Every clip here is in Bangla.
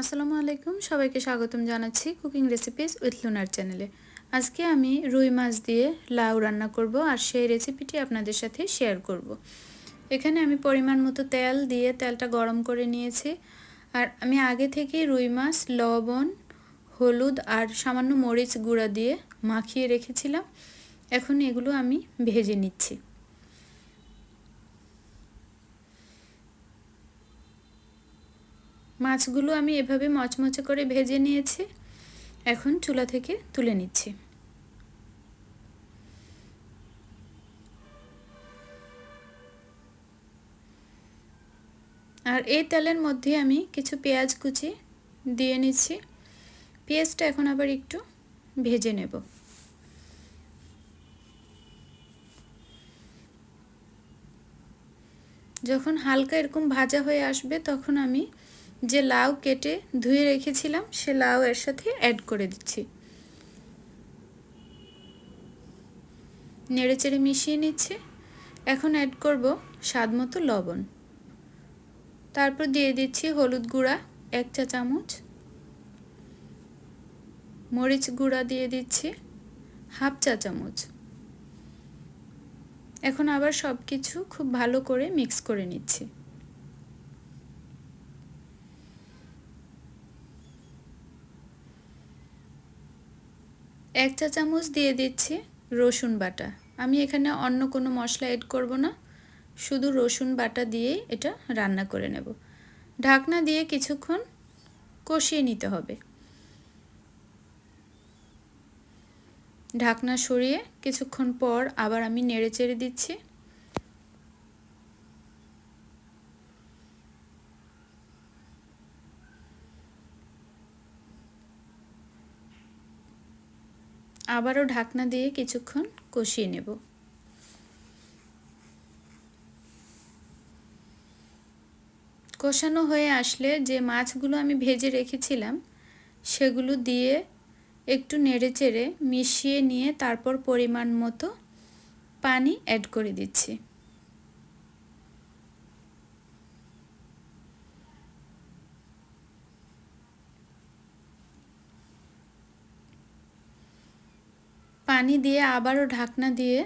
আসসালামু আলাইকুম, সবাইকে স্বাগতম জানাচ্ছি কুকিং রেসিপিস উইথ লুনার চ্যানেলে আজকে আমি রুই মাছ দিয়ে লাউ রান্না করব আর সেই রেসিপিটি আপনাদের সাথে শেয়ার করব। এখানে আমি পরিমাণ মতো তেল দিয়ে তেলটা গরম করে নিয়েছি। আর আমি আগে থেকে রুই মাছ, লবণ, হলুদ আর সামান্য মরিচ গুঁড়া দিয়ে মাখিয়ে রেখেছিলাম। এখন এগুলো আমি ভেজে নিচ্ছি। মাছগুলো আমি এভাবে মচমচে করে ভেজে নিয়েছি। এখন চুলা থেকে তুলে নিচ্ছি। আর এই তেলের মধ্যে আমি কিছু পেঁয়াজ কুচি দিয়ে নিচ্ছি। পেঁয়াজটা এখন আবার একটু ভেজে নেব। যখন হালকা এরকম ভাজা হয়ে আসবে, তখন আমি যে লাউ কেটে ধুয়ে রেখেছিলাম, সে লাউ এর সাথে অ্যাড করে দিচ্ছি। নেড়ে চেড়ে মিশিয়ে নিচ্ছে। এখন অ্যাড করব স্বাদ মতো লবণ। তারপর দিয়ে দিচ্ছি হলুদ গুঁড়া, এক চা চামচ। মরিচ গুঁড়া দিয়ে দিচ্ছি, হাফ চা চামচ। এখন আবার সব কিছু খুব ভালো করে মিক্স করে নিচ্ছি। এক চা চামচ দিয়ে দিচ্ছি রসুন বাটা। আমি এখানে অন্য কোনো মশলা এড করব না। শুধু রসুন বাটা দিয়েই এটা রান্না করে নেব। ঢাকনা দিয়ে কিছুক্ষণ কষিয়ে নিতে হবে। ঢাকনা সরিয়ে কিছুক্ষণ পর আবার আমি নেড়ে চেড়ে দিচ্ছি। আবারও ঢাকনা দিয়ে কিছুক্ষণ কষিয়ে নেব। কষানো হয়ে আসলে যে মাছগুলো আমি ভেজে রেখেছিলাম, সেগুলো দিয়ে একটু নেড়ে চেড়ে মিশিয়ে নিয়ে তারপর পরিমাণ মতো পানি অ্যাড করে দিচ্ছি। পানি দিয়ে আবারও ঢাকনা দিয়ে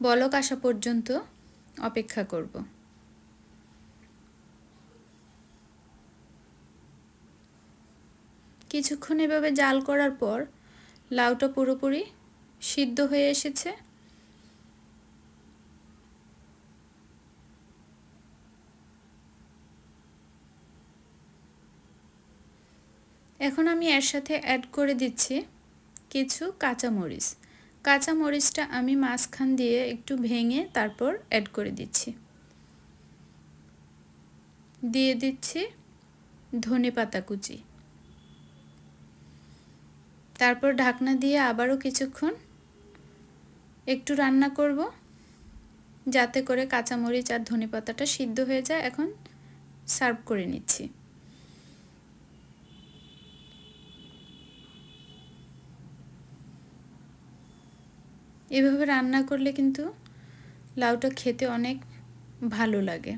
বলক আসা পর্যন্ত অপেক্ষা করব। কিছুক্ষণ এভাবে জাল করার পর লাউটা পুরোপুরি সিদ্ধ হয়ে এসেছে। এখন আমি এর সাথে অ্যাড করে দিচ্ছি। কিছু কাঁচামরিচ। কাঁচামরিচটা আমি মাঝখান দিয়ে একটু ভেঙে তারপর অ্যাড করে দিচ্ছি। দিয়ে দিচ্ছি ধনে পাতা কুচি। তারপর ঢাকনা দিয়ে আবারও কিছুক্ষণ একটু রান্না করব, যাতে করে কাঁচামরিচ আর ধনে পাতাটা সিদ্ধ হয়ে যায়। এখন সার্ভ করে নিচ্ছি। এভাবে রান্না করলে কিন্তু লাউটা খেতে অনেক ভালো লাগে।